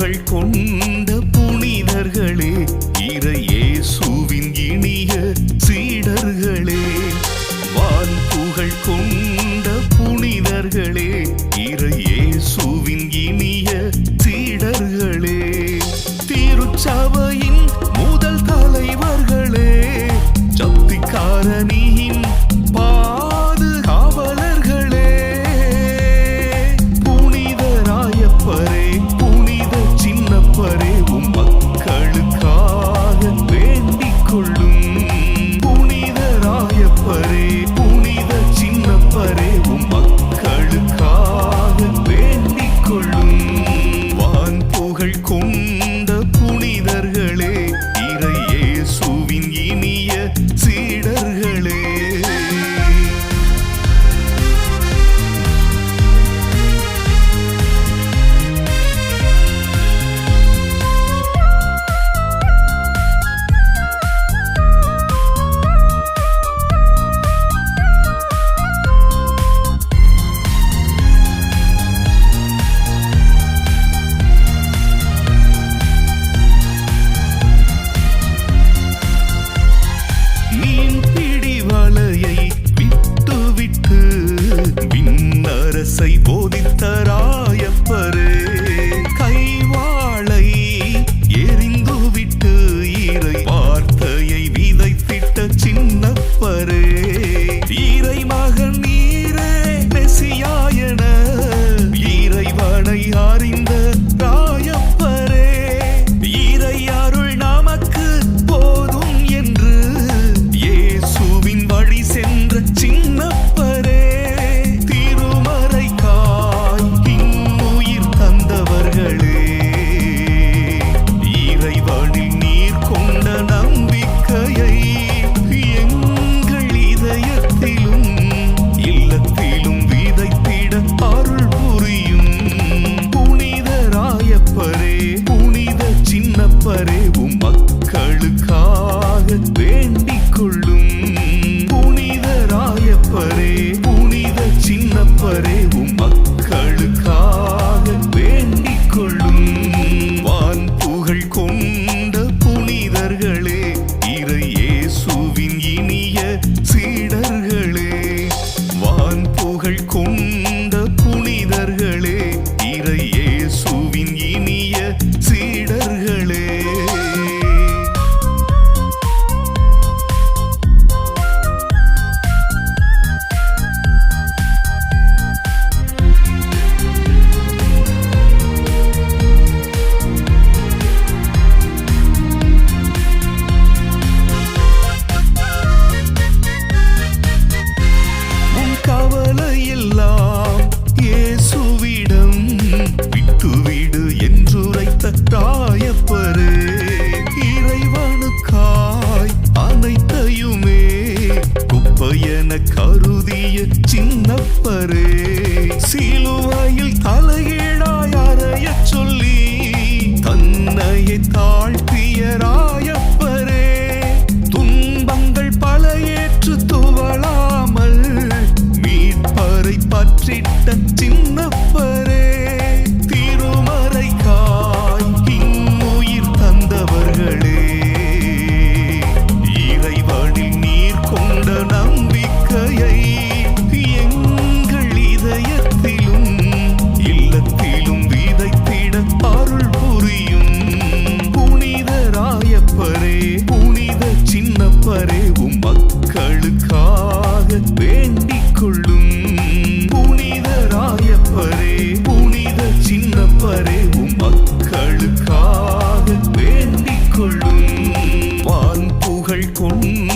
புகழ் கொண்ட புனிதர்களே இறையே சூவின் இனிய சீடர்களே வான் புகழ் கொண்ட பரு கொள்ளும். புனித ராயப்பரே புனித சின்னப்பரே உம் மக்களுக்காக வேண்டிக் கொள்ளும். வான் புகழ் கொண்டு